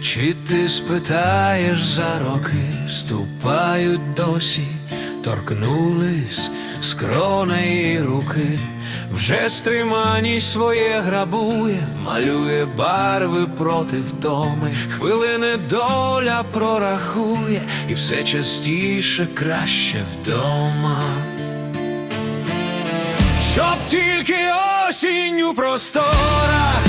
Чи ти спитаєш за роки, ступають досі, торкнулись скронеї руки, вже стриманість своє грабує, малює барви проти втоми, хвилини доля прорахує, і все частіше краще вдома. Щоб тільки осінь у просторах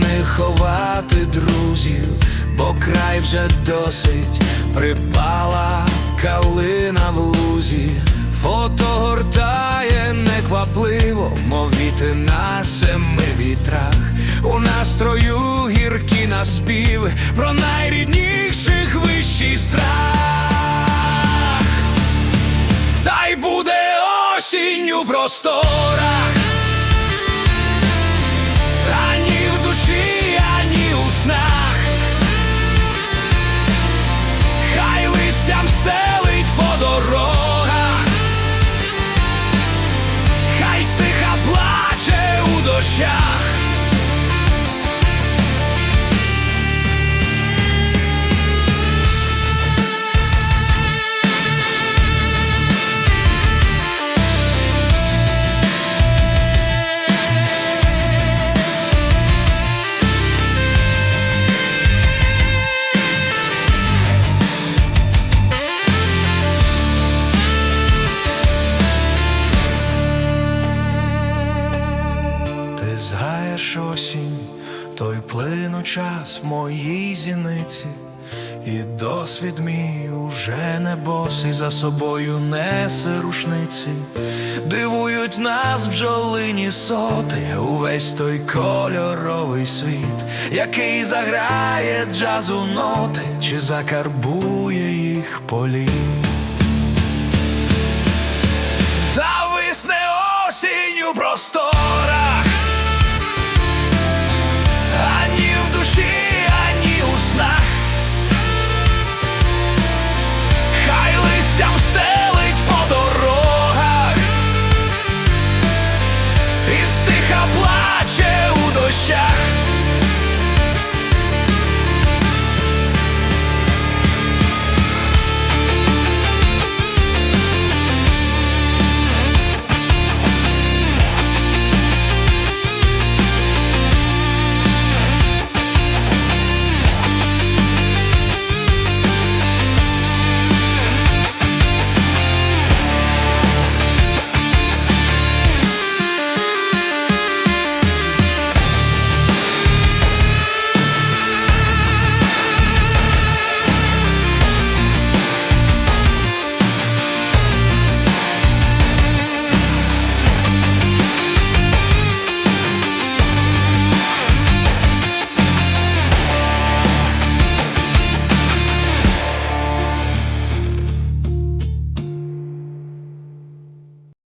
припини ховати друзів, бо край вже досить припала калина в лузі, фото гортає неквапливо, мовіти на семи вітрах. У настрою гіркі наспіви про найрідніших вищий страх. Та й буде осінь у згаєш осінь, той плину час в моїй зіниці, і досвід мій уже не босий за собою несе рушниці, дивують нас бджолині соти, увесь той кольоровий світ, який заграє джазу ноти, чи закарбує їх політ.